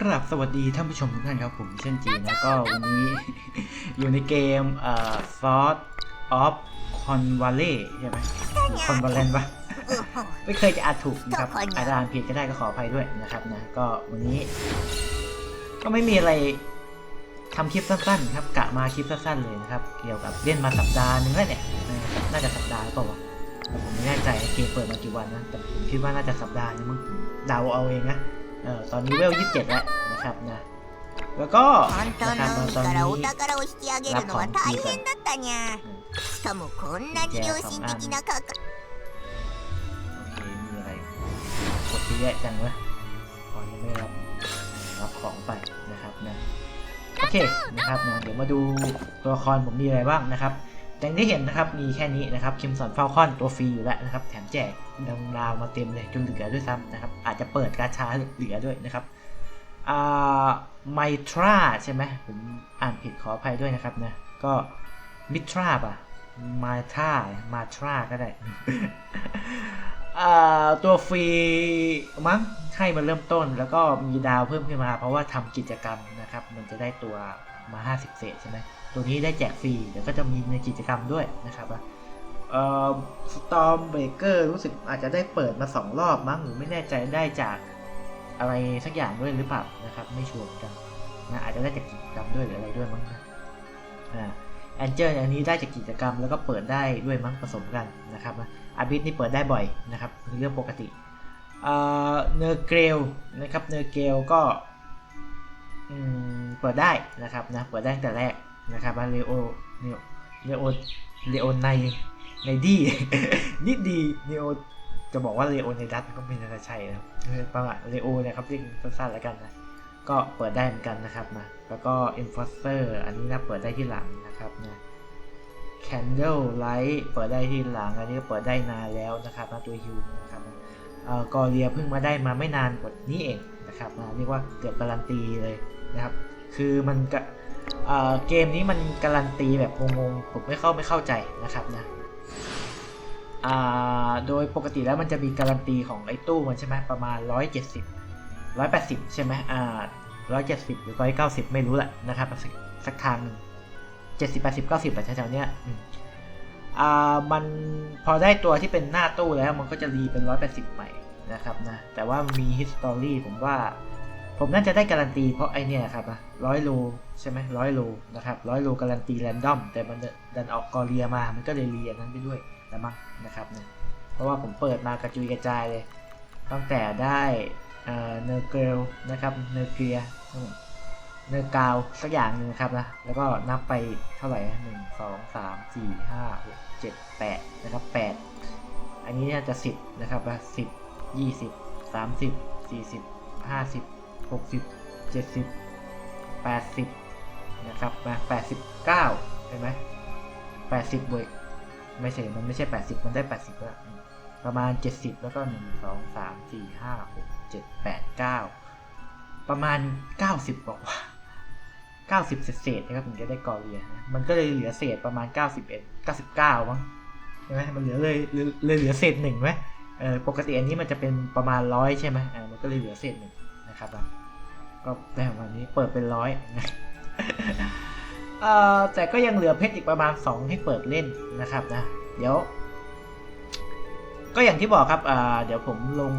ครับสวัสดีท่านผู้ชมทุกท่านครับผมเช่นจีนะก็วันนี้ อยู่ในเกมเอ่อ Sword of Convalley ใช่ไหม Convalent ปะไม่เคยจะอ่านถูกนะครับอาจจะอ่านผิดก็ได้ก็ขออภัยด้วยนะครับนะก็วันนี้ ก็ไม่มีอะไรทำคลิปสั้นๆครับกะมาคลิปสั้นๆเลยนะครับ เกี่ยวกับเล่นมาสัปดาห์หนึงแล้วเนี่ยนะครับน่าจะสัปดาห์หรือเปล่าวะแต่ผมไม่แน่ใจเกมเปิดมากี่วันนะแต่ผมคิดว่าน่าจะสัปดาห์นึงมั้งเดาเอาเองนะ เออตอนนี้เวลยี่สิบเจ็ดแล้วนะครับนะแล้วก็ 簡 นะค 単 รับ な มา 運 ตอน から นี้ お宝を引き上げるのは大変だったにゃしかもこんなに良心的な価格 โอเคมีอะไรกดที่แยกจังวะตอนยังไม่รับรับของไปนะครับนะโอเคนะครับนะเดี๋ยวมาดูตัวละครผมมีอะไรบ้างนะครับ อย่างที่เห็นนะครับมีแค่นี้นะครับคิมสันฟาลคอนตัวฟรีอยู่แล้วนะครับ แถมแจกดังดาวมาเต็มเลยจนเหลือด้วยซ้ำนะครับ อาจจะเปิดกาชาเหลือด้วยนะครับอ่าไมทราใช่ไหมผมอ่านผิดขออภัยด้วยนะครับนะก็มิทราป่ะมาทรามาทราก็ได้ตัวฟรีมั้งให้มันเริ่มต้นแล้วก็มีดาวเพิ่มขึ้นมา เพราะว่าทำกิจกรรมนะครับ มันจะได้ตัว มา 50 เศษใช่ไหมตัวนี้ได้แจกฟรีเดี๋ยวก็จะมีในกิจกรรมด้วยนะครับว่าเอ่อสตอมเบเกอร์รู้สึกอาจจะได้เปิดมา 2 รอบมั้งหรือไม่แน่ใจได้จากอะไรสักอย่างด้วยหรือเปล่านะครับ ไม่ชัวร์กันนะอาจจะได้จากกิจกรรมด้วยหรืออะไรด้วยมั้งนะอ่าแอนเจลอันนี้ได้จากกิจกรรมแล้วก็เปิดได้ด้วยมั้งผสมกันนะครับอาบิสนี่เปิดได้บ่อยนะครับคือเรื่องปกติเอ่อเนอร์เกลนะครับเนอร์เกลก็ เปิดได้นะครับนะเปิดได้ตั้งแต่แรกนะครับเลโอเนโอเลโอเลโอในในดีนิดดีเลโอจะบอกว่าเลโอในดัตก็ไม่น่าใช่นะประมาณเลโอนะครับเรียกสั้นๆแล้วกันนะก็เปิดได้เหมือนกันนะครับนะแล้วก็อินฟอสเตอร์อันนี้นะเปิดได้ที่หลังนะครับนะ Candle Light เปิดได้ที่หลัง อันนี้ก็เปิดได้นานแล้วนะครับนะตัวฮิวนะครับเอ่อกอเรียเพิ่งมาได้มาไม่นานกว่านี้เองนะครับนะเรียกว่าเกือบการันตีเลย นะครับ คือมันกเเกมนี้มันการันตีแบบงงๆผมไม่เข้าไม่เข้าใจนะครับนะโดยปกติแล้วมันจะมีการันตีของไอ้ตู้มันใช่ไหมประมาณ 170 180 ใช่ไหมอ่า170 หรือ 190 ไม่รู้แหละนะครับสักสักทางหนึ่งเจ็ดสิบแปดสิบเก้าสิบแบบแถวๆเนี้ยอ่ามันพอได้ตัวที่เป็นหน้าตู้แล้วมันก็จะรีเป็นร้อยแปดสิบใหม่นะครับนะแต่ว่ามี history ผมว่า ผมน่าจะได้การันตีเพราะไอเนี่ยครับร้อยโลใช่ไหมร้อยโลนะครับร้อยโลการันตีแรนดอมแต่มันดันออกกอเรียมา มันก็เลยเรียนนั้นไปด้วยนะมั้งนะครับเนะเพราะว่าผมเปิดมากระจุยกระจายเลย ตั้งแต่ได้เอ่อเนอร์เกลนะครับเนอร์เกียเนื้อกาวสักอย่างหนึ่งครับนะแล้วก็นับไปเท่าไหร่หนึ่งสองสามสี่ห้าหกเจ็ดแปดนะครับแปดอันนี้น่าจะสิบนะครับสิบยี่สิบสามสิบสี่สิบห้าสิบ หกสิบเจ็ดสิบแปดสิบนะครับนะแปดสิบเก้าเห็นไหมแปดสิบบวกไม่ใช่มันไม่ใช่แปดสิบมันได้แปดสิบแล้วประมาณเจ็ดสิบแล้วก็หนึ่งสองสามสี่ห้าหกเจ็ดแปดเก้าประมาณเก้าสิบกว่า90เศษๆนะครับถึงจะได้กอเรียนะมันก็เลยเหลือเศษประมาณ91 99มั้งใช่ไหมมันเหลือเลยเลยเหลือเศษหนึ่งไหมเออปกติอันนี้มันจะเป็นประมาณร้อยใช่ไหมเออมันก็เลยเหลือเศษหนึ่งนะครับอะ ก็ได้ประมาณนี้เปิดเป็นร้อยนะเอ่อแต่ก็ยังเหลือเพชรอีกประมาณ 2 ให้เปิดเล่นนะครับนะ เดี๋ยว ก็อย่างที่บอกครับเดี๋ยวผมลง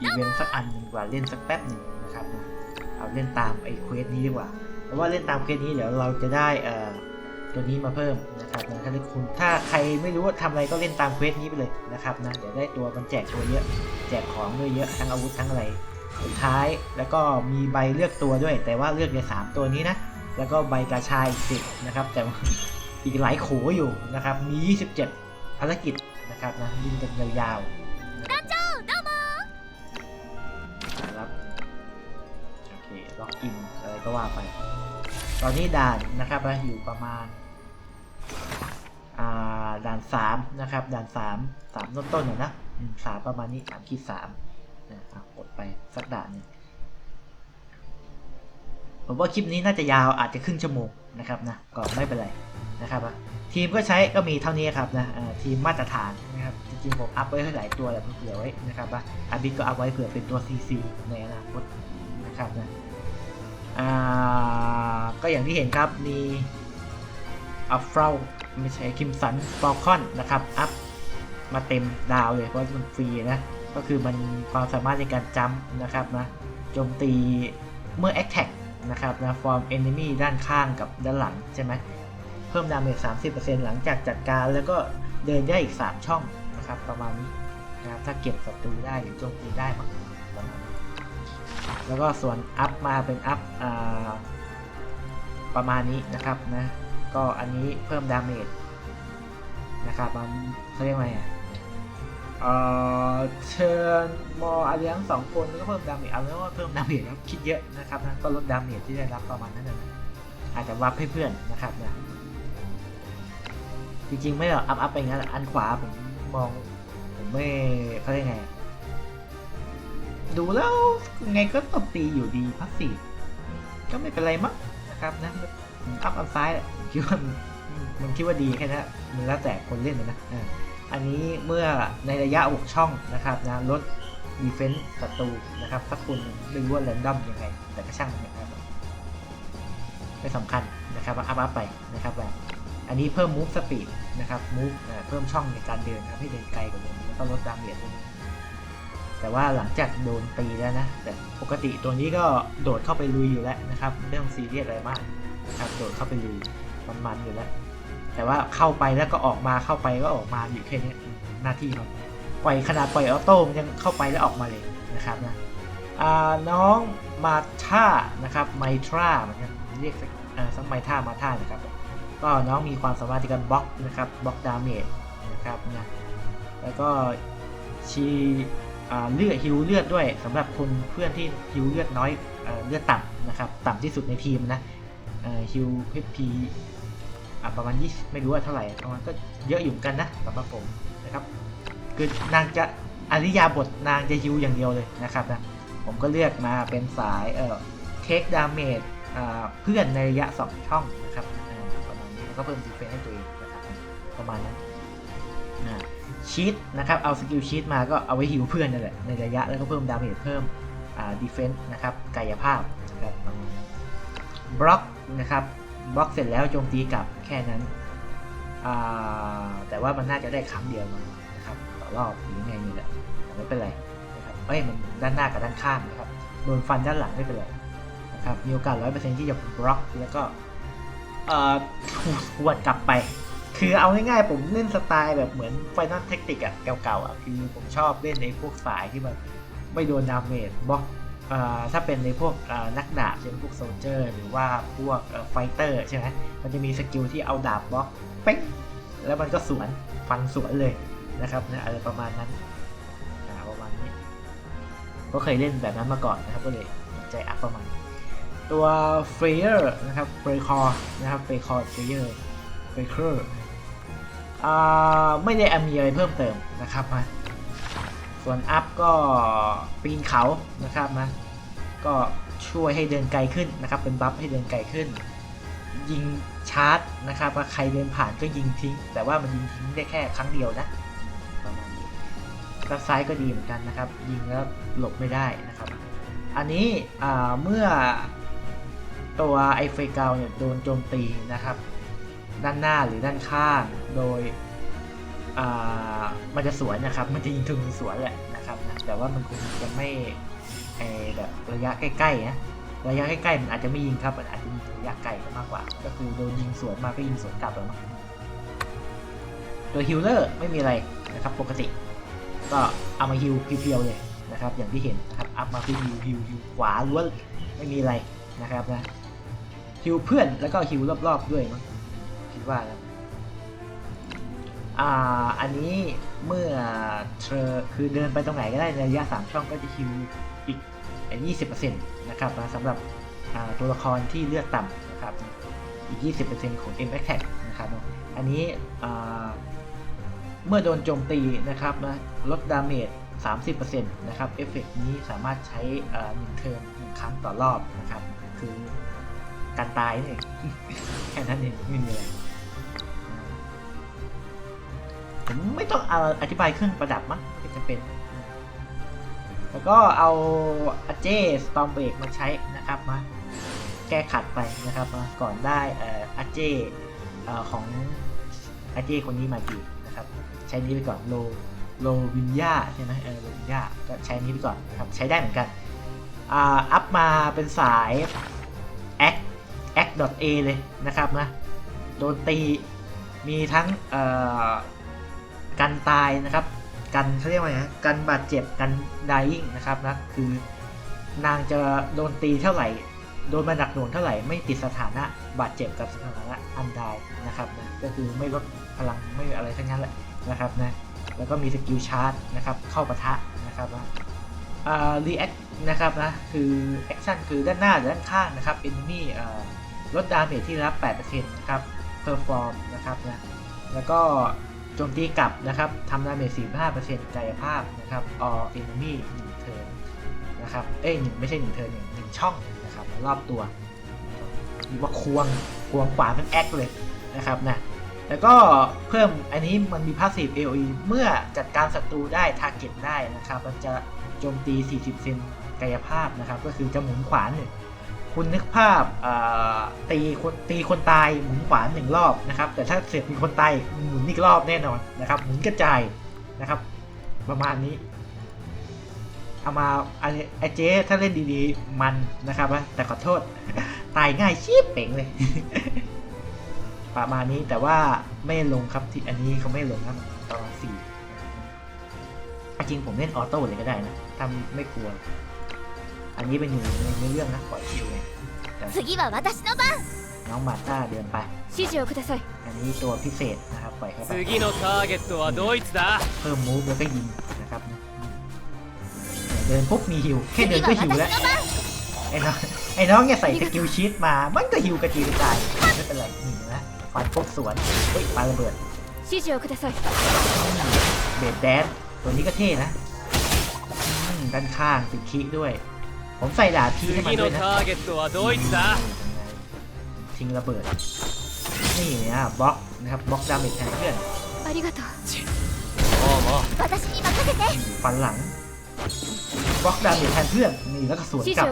อีเวนต์สักอันหนึ่งดีกว่าเล่นสักแป๊บหนึ่งนะครับนะเอาเล่นตามไอ้เควสนี้ดีกว่าเพราะว่าเล่นตามเควสนี้เดี๋ยวเราจะได้เอ่อตัวนี้มาเพิ่มนะครับนะถ้าคุณถ้าใครไม่รู้ว่าทำอะไรก็เล่นตามเควสนี้ไปเลยนะครับนะเดี๋ยวได้ตัวมันแจกตัวเยอะ แจกของด้วยเยอะทั้งอาวุธทั้งอะไร สุดท้าย แล้วก็มีใบเลือกตัวด้วย แต่ว่าเลือกในสามตัวนี้นะ แล้วก็ใบกาชายอีกสิบนะครับ แต่ว่าอีกหลายโขอยู่นะครับ มี 27 ภารกิจนะครับนะยิงกันยาวๆนะครับโอเคล็อกอินอะไรก็ว่าไป ตอนนี้ด่านนะครับนะอยู่ประมาณอ่าด่านสามนะครับด่านสามสามต้นต้นๆหน่อยนะอืมสามประมาณนี้สามขีดสาม นะกดไปสักด่านนึงผมว่าคลิปนี้น่าจะยาวอาจจะครึ่งชั่วโมงนะครับนะก็ไม่เป็นไรนะครับทีมก็ใช้ก็มีเท่านี้ครับนะทีมมาตรฐานนะครับจริงๆผมอัพไว้หลายตัวแหละเผื่อไว้นะครับว่าอาบิก็อัพไว้เผื่อเป็นตัว CC ในอนาคตนะครับนะก็อย่างที่เห็นครับมีอัฟเฟลไม่ใช่คิมสันฟอลคอนนะครับอัพมาเต็มดาวเลยเพราะมันฟรีนะ ก็คือมันความสามารถในการจัมนะครับนะโจมตีเมื่อ Attack นะครับนะฟอร์ม Enemy ด้านข้างกับด้านหลังใช่ไหมเพิ่มดาเมจ30%หลังจากจัดการแล้วก็เดินได้อีก 3 ช่องนะครับประมาณนี้นะครับถ้าเก็บศัตรูได้หรือโจมตีได้มั้งประมาณนี้แล้วก็ส่วนอัพมาเป็นอัพอประมาณนี้นะครับนะก็อันนี้เพิ่มดาเมจนะครับมันเขาเรียกว่าไง เอ่อเชิญมออาเลียงสองคนก็เพิ่มดาเมจเอาแล้วว่าเพิ่มดาเมจครับคิดเยอะนะครับนะก็ลดดาเมจที่ได้รับประมาณนั้นนะอาจจะวับให้เพื่อนนะครับนะจริงๆไม่หรอกอัพอัพไปงั้นอันขวาผมมองผมไม่เขาเรียกไง ดูแล้วไงก็ตบตีอยู่ดีพัสซีก็ไม่เป็นไรมั้งนะครับนะผมอัพอันซ้ายคิดว่ามันมันคิดว่าดีแค่นั้นมันแล้วแต่คนเล่นเลยนะ อันนี้เมื่อในระยะ 6 ช่องนะครับนะลดดีเฟนส์ศัตรูนะครับถ้าคุณไม่รู้ว่าแรนดอมยังไง แต่ก็ช่างมันนะครับไม่สำคัญนะครับอัพอัพไปนะครับแบบอันนี้เพิ่มมูฟสปีดนะครับมูฟเพิ่มช่องในการเดินครับให้เดินไกลกว่าเดิมแล้วก็ลดดาเมจด้วยแต่ว่าหลังจากโดนตีแล้วนะ แต่ปกติตัวนี้ก็โดดเข้าไปลุยอยู่แล้วนะครับไม่ต้องซีเรียสอะไรมากนะครับโดดเข้าไปลุยมันๆอยู่แล้ว แต่ว่าเข้าไปแล้วก็ออกมาเข้าไปก็ออกมาอยู่แค่นี้หน้าที่มันปล่อยขนาดปล่อยออโต้มันยังเข้าไปแล้วออกมาเลยนะครับนะอ่าน้องมาท่านะครับไมทราเหมือนกันเรียกสักอ่าสักไมท่ามาท่านะครับ ก็น้องมีความสามารถในการบล็อกนะครับบล็อกดาเมจนะครับนะแล้วก็ชีอ่าเลือดฮิวเลือดด้วยสำหรับคนเพื่อนที่ฮิวเลือดน้อยเอ่อเลือดต่ำนะครับ ต่ำที่สุดในทีมนะฮิวเพพี อะประมาณ20ไม่รู้ว่าเท่าไหร่ประมาณก็เยอะอยู่มกันนะสำหรับผมนะครับ คือนางจะอริยาบทนางจะฮิวอย่างเดียวเลยนะครับนะผมก็เลือกมาเป็นสายเอ่อเทคดาเมจเพื่อนในระยะ2ช่องนะครับประมาณนี้แล้วก็เพิ่มดีเฟนซ์ให้ตัวเองนะครับประมาณนั้นชีตนะครับเอาสกิลชีตมาก็เอาไว้ฮิวเพื่อนนั่นแหละในระยะแล้วก็เพิ่มดาเมจเพิ่มดีเฟนซ์นะครับกายภาพนะครับบล็อกนะครับ บล็อกเสร็จแล้วโจมตีกลับแค่นั้นแต่ว่ามันน่าจะได้ครั้งเดียวมั้งนะครับต่อรอบหรือไงนี่แหละแต่ไม่เป็นไรนะครับเอ้ยมันด้านหน้ากับด้านข้างนะครับโดนฟันด้านหลังไม่เป็นไรนะครับมีโอกาสร้อยเปอร์เซ็นต์ที่จะบล็อกแล้วก็ถูกหวดกลับไป คือเอาง่ายๆผมเล่นสไตล์แบบเหมือนไฟนอลเทคนิคอะเก่าๆอะคือผมชอบเล่นในพวกสายที่มันไม่โดนดาเมจบล็อก ถ้าเป็นในพวกนักดาบเช่นพวกโซลเจอร์หรือว่าพวกไฟเตอร์ใช่ไหมมันจะมีสกิลที่เอาดาบบล็อกเป๊กแล้วมันก็สวนฟันสวนเลยนะครับนะอะไรประมาณนั้นประมาณนี้ก็เคยเล่นแบบนั้นมาก่อนนะครับก็เลยใจอัพประมาณตัวเฟเยอร์นะครับเฟรคอร์นะครับเฟรคอร์เฟเยอร์เฟเคอร์ไม่ได้มีอะไรเพิ่มเติมนะครับมา ส่วนอัพก็ปีนเขานะครับนะก็ช่วยให้เดินไกลขึ้นนะครับเป็นบัฟให้เดินไกลขึ้น ยิงชาร์จนะครับว่าใครเดินผ่านก็ยิงทิ้ง แต่ว่ามันยิงทิ้งได้แค่ครั้งเดียวนะประมาณนี้ด้านซ้ายก็ดีเหมือนกันนะครับ ยิงแล้วหลบไม่ได้นะครับ อันนี้เมื่อตัวไอเฟเกาเนี่ยโดนโจมตีนะครับ ด้านหน้าหรือด้านข้างโดย มันจะสวนนะครับ มันจะยิงถึงสวนแหละนะครับนะแต่ว่ามันคงจะไม่ไอแบบระยะใกล้ๆนะระยะใกล้ๆมันอาจจะไม่ยิงครับ มันอาจจะยิงระยะไกลมากกว่า ก็คือโดนยิงสวนมาก็ยิงสวนกลับแล้วมั้งตัวฮิลเลอร์ไม่มีอะไรนะครับปกติ ก็เอามาฮิลเพียวๆเลยนะครับอย่างที่เห็นนะครับอัพมาคือฮิลฮิลฮิลขวาล้วนไม่มีอะไรนะครับนะฮิลเพื่อนแล้วก็ฮิลรอบๆด้วยมั้งคิดว่านะ อ่าอันนี้เมื่อเธอคือเดินไปตรงไหนก็ได้ในระยะ 3 ช่องก็จะฮิวอีก 20%นะครับสำหรับตัวละครที่เลือดต่ำนะครับอีก 20%ของ M Attack นะครับอันนี้เมื่อโดนโจมตีนะครับนะลดดาเมจ30%นะครับเอฟเฟกนี้สามารถใช้หนึ่งเทิร์นหนึ่งครั้งต่อรอบนะครับ คือการตายนี่งแค่นั้นเองไม่มีอะไร ผมไม่ต้องเอาอธิบายเครื่องประดับมั้งไม่จำเป็น แล้วก็เอาอเจสตอมเบรกมาใช้นะครับมาแก้ขัดไปนะครับก่อนได้เอ่ออาเจอของอาเจคนนี้มาดีนะครับ ใช้นี้ไปก่อนโลโลวินยาใช่ไหมเออโลวินยาก็ใช้นี้ไปก่อนนะครับใช้ได้เหมือนกันอ่าอัพมาเป็นสาย act act a เลยนะครับนะโดนตีมีทั้งเอ่อ กันตายนะครับ กันเขาเรียกว่าไงกันบาดเจ็บกัน dying นะครับนะคือนางจะโดนตีเท่าไหร่ โดนมาหนักหน่วงเท่าไหร่ไม่ติดสถานะบาดเจ็บกับสถานะอันดายนะครับนะก็คือไม่ลดพลังไม่อะไรทั้งนั้นแหละนะครับนะแล้วก็มีสกิลชาร์จนะครับเข้าปะทะนะครับนะอ่า react นะครับนะคือ action คือด้านหน้าหรือด้านข้างนะครับ enemy อ่ลดดาเมจที่รับ 8%นะครับ perform นะครับนะแล้วก็ จมตีกลับนะครับทำดาเมจ45%กายภาพนะครับ all enemy 1 turn นะครับ เอ้ยหนึ่งไม่ใช่หนึ่งเทิร์นหนึ่งหนึ่งช่องนะครับรอบตัวหรือว่าควงควงขวาเป็นแอคเลยนะครับนะแล้วก็เพิ่มอันนี้มันมีพาสซีฟ AOE เมื่อจัดการศัตรูได้ทาร์เก็ตได้นะครับมันจะโจมตี 40 เซนกายภาพนะครับ ก็คือจะหมุนขวาหนึ่ง คุณนึกภาพตีคนตีคนตายหมุนขวาหนึ่งรอบนะครับ แต่ถ้าเสร็จมีคนตายหมุนอีกรอบแน่นอนนะครับ หมุนกระจายนะครับ ประมาณนี้ เอามาไอไอเจ๊ถ้าเล่นดีๆมันนะครับ แต่ขอโทษ ตายง่ายชีบเป่งเลย ประมาณนี้แต่ว่าไม่ลงครับที่อันนี้เขาไม่ลงครับตอนสี่จริงผมเล่นออโต้เลยก็ได้นะถ้าไม่กลัว อันนี้เป็นอยู่ในเรื่องนะปล่อยคิวเลยแต่ 次は私の番 น้องมาต้าเดินไป 指示をください อันนี้ตัวพิเศษนะครับปล่อยเข้าไป 次のターゲットはドイツだ เพิ่มมูฟแล้วก็ยิงนะครับนะเดินปุ๊บมีฮิวแค่เดินก็ฮิวแล้ว ไอ้น้องไอ้น้องเนี่ยใส่สกิลชีตมา มันก็ฮิวกระจีกระจายไม่เป็นไรนี่นะฟันปุ๊บสวนเฮ้ยปาระเบิด 指示をください เบดแดนตัวนี้ก็เท่นะอืมด้านข้างติดคีด้วย ผมใส่ดาบที่ให้มันด้วยนะทิ้งระเบิด นี่นะบล็อกนะครับบล็อกดาเมจแทนเพื่อนฟันหลังบล็อกดาเมจแทนเพื่อนนี่แล้วก็สวนกลับ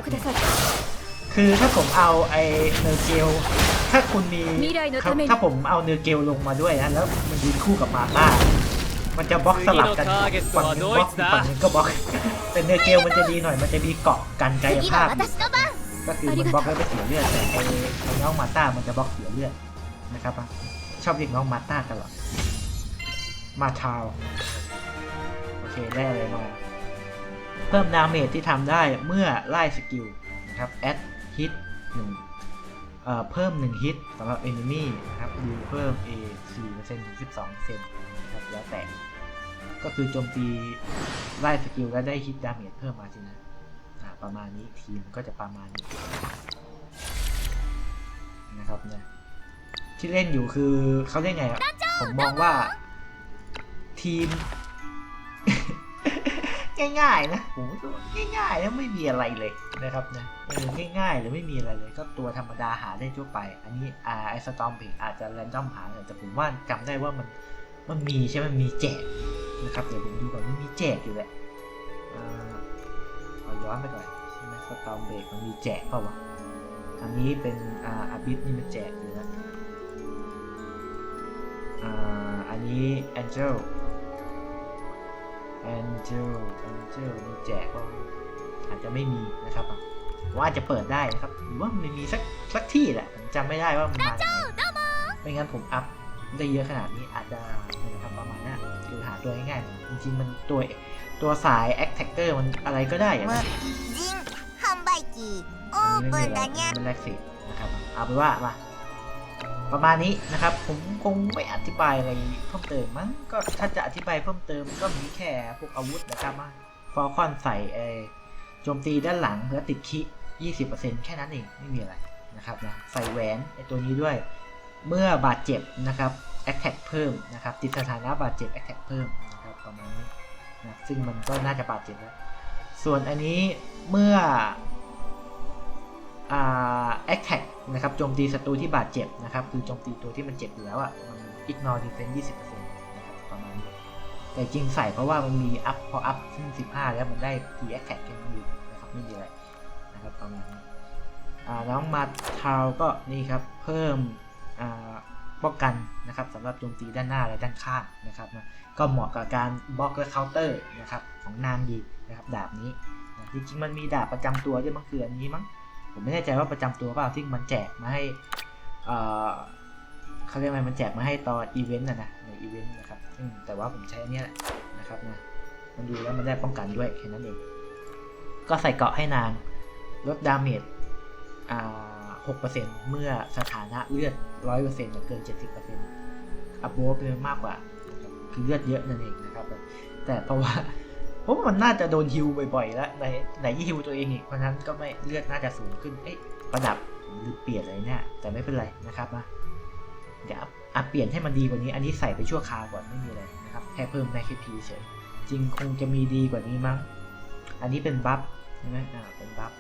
คือถ้าผมเอาไอเนอร์เกลถ้าคุณมีถ้าผมเอาเนอร์เกลลงมาด้วยนะแล้วมันยืนคู่กับมาต้า มันจะบล็อกสลับกันฝั่งนึงบล็อกฝั่งนึงก็บล็อกเป็นเนเกลมันจะดีหน่อยมันจะมีเกาะกันกายภาพ ก็คือมันบล็อกแล้วไม่เสียเลือดแต่ไอ้น้องมาต้ามันจะบล็อกเสียเลือดนะครับชอบเรียกน้องมาต้าตลอดมาทาวโอเคได้อะไรมาเพิ่มดาเมจที่ทำได้เมื่อไล่สกิลนะครับแอดฮิตหนึ่งเพิ่ม 1 ฮิตสำหรับเอนิมี่นะครับดูเพิ่ม AC เอร์ถึง 12%นะครับแล้วแต่ ก็คือโจมตีไล่สกิลแล้วได้ฮิตดาเมจเพิ่มมาสินะอ่าประมาณนี้ทีมก็จะประมาณนี้นะครับเนี่ยที่เล่นอยู่คือเขาเรียกไงผมมองว่าทีม ง่ายๆนะผมรู้สึกว่าง่ายๆแล้วไม่มีอะไรเลยนะครับนะเออง่ายๆเลยไม่มีอะไรเลย ก็ตัวธรรมดาหาได้ทั่วไป อันนี้ไอสตอมเพอาจจะแรนดอมหาแต่ผมว่าจำได้ว่ามัน มันมีใช่ไหมมันมีแจกนะครับเดี๋ยวผมดูก่อนมันมีแจกอยู่แหละอ่าขอย้อนไปก่อนใช่ไหมสตอมเบรกมันมีแจกเปล่าวะอันนี้เป็นอ่าอาบิสนี่มันแจกอยู่นะอ่าอันนี้แองเจลแองเจลแองเจลมีแจกก็อาจจะไม่มีนะครับอะว่าอาจจะเปิดได้นะครับหรือว่ามันมีสักสักที่แหละผมจำไม่ได้ว่ามันมาจากไหนไม่งั้นผมอัพ ได้เยอะขนาดนี้อาจจะนะครับประมาณนั้นคือหาตัวง่ายๆจริงๆมันตัวตัวสาย a อ t แท็กเกอร์มันอะไรก็ได้อย่างนี้ไม่มีอะไรเป็นแรกสินะครับเอาเป็นว่ามาประมาณนี้นะครับ ผมคงไม่อธิบายอะไรเพิ่มเติมมั้งก็ถ้าจะอธิบายเพิ่มเติมก็มีแค่พวกอาวุธนะครับมาฟอลคอนใส่โจมตีด้านหลังเพื่อติดคิ 20%แค่นั้นเองไม่มีอะไรนะครับนะใส่แหวนไอตัวนี้ด้วย เมื่อบาดเจ็บนะครับ attack เพิ่มนะครับ ติดสถานะบาดเจ็บ attack เพิ่มนะครับประมาณนี้นะซึ่งมันก็น่าจะบาดเจ็บแล้ว ส่วนอันนี้เมื่ออ่า attack นะครับโจมตีศัตรูที่บาดเจ็บนะครับ คือโจมตีตัวที่มันเจ็บอยู่แล้วอะ่ะมัน ignore defense 20%นะครับประมาณนี้แต่จริงใส่เพราะว่ามันมี up พพอ up ขึ้น15 แล้วมันได้ t attack แค่นั้นเองนะครับไม่มีอะไรนะครับประมาณนี้อ่าน้องมาทาวก็นี่ครับเพิ่ม ป้องกันนะครับสำหรับโจมตีด้านหน้าและด้านข้างนะครับนะก็เหมาะกับการบล็อกและเคาน์เตอร์นะครับของนางดีนะครับดาบนี้นะจริงๆมันมีดาบประจำตัวด้วยมั้งคืออันนี้มั้งผมไม่แน่ใจว่าประจำตัวเปล่าที่มันแจกมาให้เอ่อเขาเรียกว่ามันแจกมาให้ตอนอีเวนต์นะนะในอีเวนต์นะครับอืแต่ว่าผมใช้อันนี้แหละนะครับนะมันดูแล้วมันได้ป้องกันด้วยแค่นั้นเอง ก็ใส่เกาะให้นางลดดาเมจอ่า 6%เมื่อสถานะเลือด 100%กับเกิน 70%อัพโบฟเลยมากกว่า คือเลือดเยอะนั่นเองนะครับ แต่เพราะว่าเพราะมันน่าจะโดนฮิวบ่อยๆ แล้วในไหนที่ฮิวตัวเองอีก เพราะนั้นก็ไม่เลือดน่าจะสูงขึ้น เอ๊ะประดับหรือเปลี่ยนอะไรเนี่ย แต่ไม่เป็นไรนะครับนะเดี๋ยวอะเปลี่ยนให้มันดีกว่านี้ อันนี้ใส่ไปชั่วคราวก่อนไม่มีอะไรนะครับ แค่เพิ่มแม็กพีเฉย จริงคงจะมีดีกว่านี้มั้ง อันนี้เป็นบัฟใช่ไหมอ่า เป็นบัฟ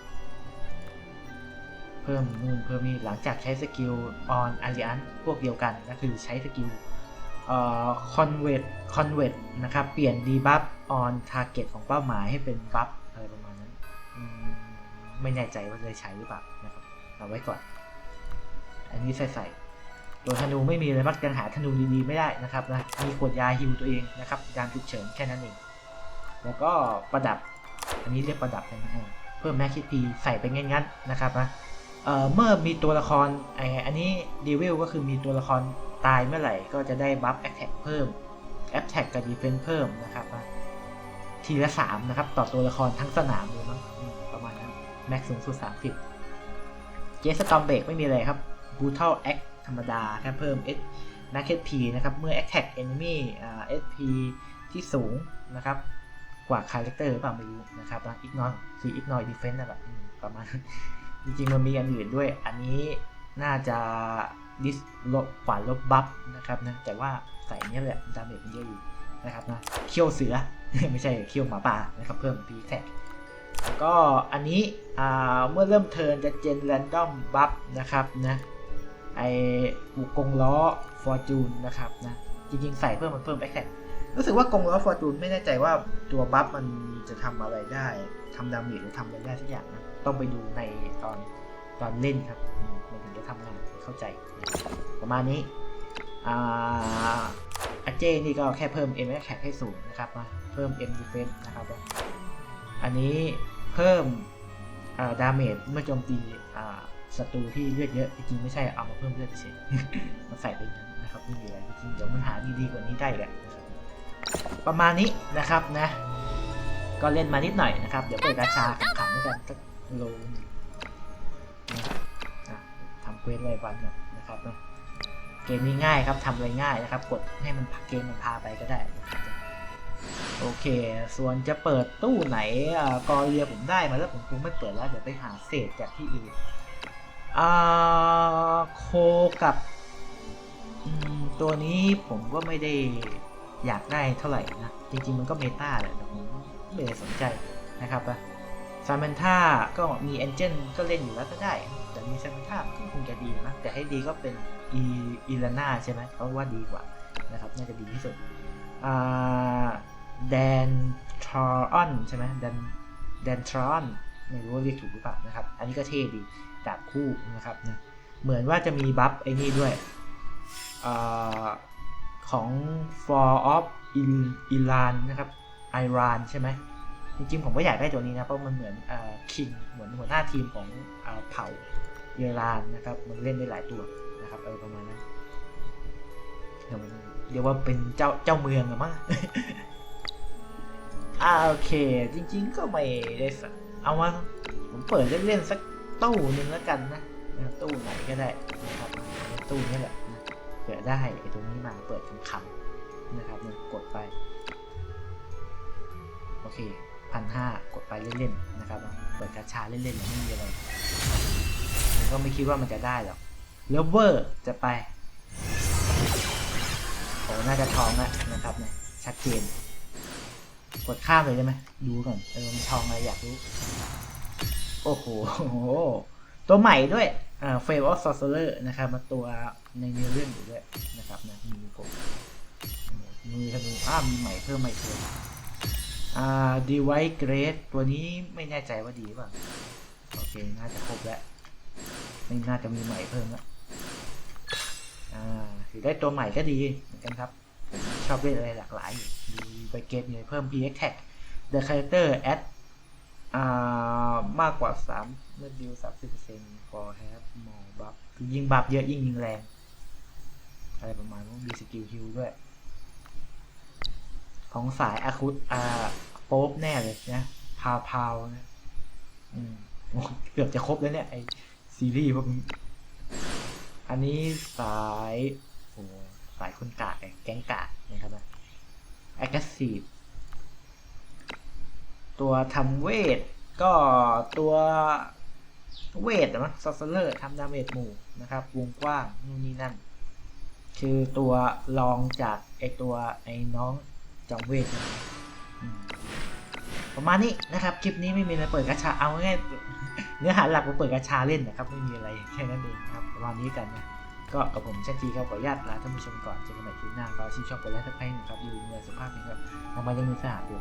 พิ่มนู่นเพิ่มนี่หลังจากใช้สกิล on alliance พวกเดียวกันก็คือใช้สกิลเอ่อ convert convert นะครับ เปลี่ยน debuff on target ของเป้าหมายให้เป็นบัฟอะไรประมาณนั้นไม่แน่ใจว่าจะใช้หรือเปล่านะครับเอาไว้ก่อน อันนี้ใส่ใส่ตัวธนูไม่มีเลยมักยังหาธนูดีๆไม่ได้นะครับนะมีขวดยาฮิวตัวเองนะครับยามฉุกเฉินแค่นั้นเองแล้วก็ประดับ อันนี้เรียกประดับนะเพิ่มแม็กคิพีใส่ไปงั้นๆนะครับนะ เมื่อมีตัวละครไออันนี้ดีวิลก็คือมีตัวละครตายเมื่อไหร่ก็จะได้บัฟแอคแท็กเพิ่มแอคแท็กกับดีเฟนเพิ่มนะครับ ทีละสามนะครับ ต่อตัวละครทั้งสนามเลยมั้งประมาณนั้นแม็กสูงสุด30เจสตอมเบกไม่มีอะไรครับบูทัลแอคธรรมดาแค่เพิ่ม S แม็กพีนะครับ เมื่อ Attack Enemy อ่า SP ที่สูงนะครับ กว่าคาแรคเตอร์หรือเปล่าไม่รู้นะครับอีกนอยคืออีกนอยดีเฟนต์นั่นแหละประมาณ จริงๆมันมีอันอื่นด้วย อันนี้น่าจะดิสลบขวานลบบัฟนะครับนะ แต่ว่าใส่เนี้ยแหละดาเมจมันเยอะอยู่นะครับนะเคี่ยวเสือ ไม่ใช่เคี่ยวหมาป่านะครับ เพิ่มพีแท็กแล้วก็อันนี้อ่าเมื่อเริ่มเทิร์นจะเจนแรนดอมบัฟนะครับนะ ไอบุกกงล้อฟอร์จูนนะครับนะ จริงๆใส่เพิ่มมันเพิ่มแอคแท็กรู้สึกว่ากงล้อฟอร์จูนไม่แน่ใจว่าตัวบัฟมันจะทำอะไรได้ทำดาเมจหรือทำอะไรได้สักอย่างนะ ต้องไปดูในตอนตอนเล่นครับมันถึงจะทำงานเข้าใจ ประมาณนี้อาเจนี่ก็แค่เพิ่ม M แ c ให้สูงนะครับเพิ่ม M defense นะครับ อันนี้เพิ่มดาเมจเมื่อโจมตีศัตรูที่เลือดเยอะจริงไม่ใช่เอามาเพิ่มเลือดเฉยมาใส่ไปงนั้นนะครับไม่มีอะไรจริงเดี๋ยวมันหาดีๆกว่านี้ได้แหละประมาณนี้นะครับนะ ก็เล่นมานิดหน่อยนะครับ เดี๋ยวเปิดกาชาขำๆด้วยกันสัก โลนะทำเควสรายวันหน่อยนะครับนะเกมนี้ง่ายครับทำอะไรง่ายนะครับ กดให้มันเกมมันพาไปก็ได้โอเค ส่วนจะเปิดตู้ไหนอ่ากอเรียผมได้มาแล้วผมคงไม่เปิดแล้ว เดี๋ยวไปหาเศษจากที่อื่นอ่าโคกับตัวนี้ผมก็ไม่ได้อยากได้เท่าไหร่นะ จริง ๆ มันก็เมตาแหละแต่ผมไม่ได้สนใจนะครับนะ ซามนท่าก็มีเอนเจนก็เล่นอยู่แล้วก็ได้ แต่มีซามนท่าก็คงจะดีนะแต่ให้ดีก็เป็นอีอีลาน่าใช่ไหมเพราะว่าดีกว่านะครับน่าจะดีที่สุดแดนทรอนใช่ไหมแดนแดนทรอนไม่รู้ว่าเรียกถูกหรือเปล่านะครับ อันนี้ก็เท่ดีดาบคู่นะครับนะเหมือนว่าจะมีบัฟไอ้นี่ด้วยอของ For of In Iran นะครับไอรานใช่ไหม จริงๆผมก็อยากได้ตัวนี้นะเพราะมันเหมือนคิงเหมือนหัวหน้าทีมของอ่าเผาอิรานนะครับมันเล่นได้หลายตัวนะครับเออประมาณนั้นเดี๋ยวมันเรียกว่าเป็นเจ้าเจ้าเมืองอะมั้งอ่าโอเค จริง ๆ ก็ไม่ได้สักเอามาผมเปิดเล่นๆสักตู้หนึ่งแล้วกันนะนะตู้ไหนก็ได้นะครับตู้นี้แหละนะเผื่อได้ไอ้ตัวนี้มาเปิดคำๆนะครับมันกดไป โอเค พันห้ากดไปเล่นๆนะครับเปิดกาชาเล่นๆแล้วไม่มีอะไรก็ไม่คิดว่ามันจะได้หรอกเลเวอร์จะไปโอ้น่าจะทองแล้วนะครับเนี่ยชัดเจน กดข้ามเลยได้ไหมดูก่อนเออมันทองอะไรอยากรู้ โอ้โห ตัวใหม่ด้วยอ่าเฟลออฟซอร์เซอร์นะครับมาตัวในเนื้อเรื่องอยู่ด้วยนะครับนะมีผมมือธนูอ้ามีใหม่เพิ่มใหม่เพิ่ม อ่าดีไวเกรดตัวนี้ไม่แน่ใจว่าดีป่ะ โอเค น่าจะครบแล้ว ไม่น่าจะมีใหม่เพิ่มและอ่าถือได้ตัวใหม่ก็ดีเหมือนกันครับ ชอบเล่นอะไรหลากหลายอยู่มีไปเกตมีเพิ่ม PX tag the character at อ่ามากกว่า3เมื่อดิว30% for have more buff คือยิงบัฟเยอะยิ่งยิงแรง อะไรประมาณนั้นมีสกิลฮิลด้วย ของสายอาคุตอาโป๊บแน่เลยนะพาวพาวนะอืมเกือบจะครบแล้วเนี่ยไอซีรีส์พวกนี้อันนี้สายโอ้สายคนกาดไอแก๊งกาดนะครับนะ aggressive ตัวทำเวทก็ตัวเวทนะมั้งซอสเลอร์ทำดาเมจหมู่นะครับ วงกว้างนู่นนี่นั่น คือตัวรองจากไอตัวไอ้น้อง จอมเวทประมาณนี้นะครับ คลิปนี้ไม่มีอะไรเปิดกระชาเอาง่ายเนื้อหาหลักมเปิดกระชาเล่นนะครับ ไม่มีอะไรแค่นั้นเองครับประมาณนี้กันนะก็กับผมเชันจีครับขออนุญาตลาท่านผู้ชมก่อนเจอกันใหม่คลิปหน้าก็ชื่นชอบกดไลค์ทักทายนะครับอยู่ในสุขภาพนี้ครับทำไมยังมีสหายอยู่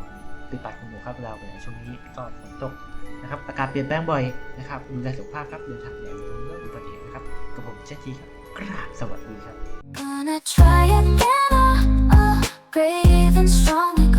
ติดปัดกันอยู่ครับเราในช่วงนี้ก็ฝนตกนะครับอากาศเปลี่ยนแปลงบ่อยนะครับดูแลสุขภาพครับเดินทางอย่าลืมเรื่องอุบัติเหตุนะครับกับผมเชันจีครับกราบสวัสดีครับ brave and strong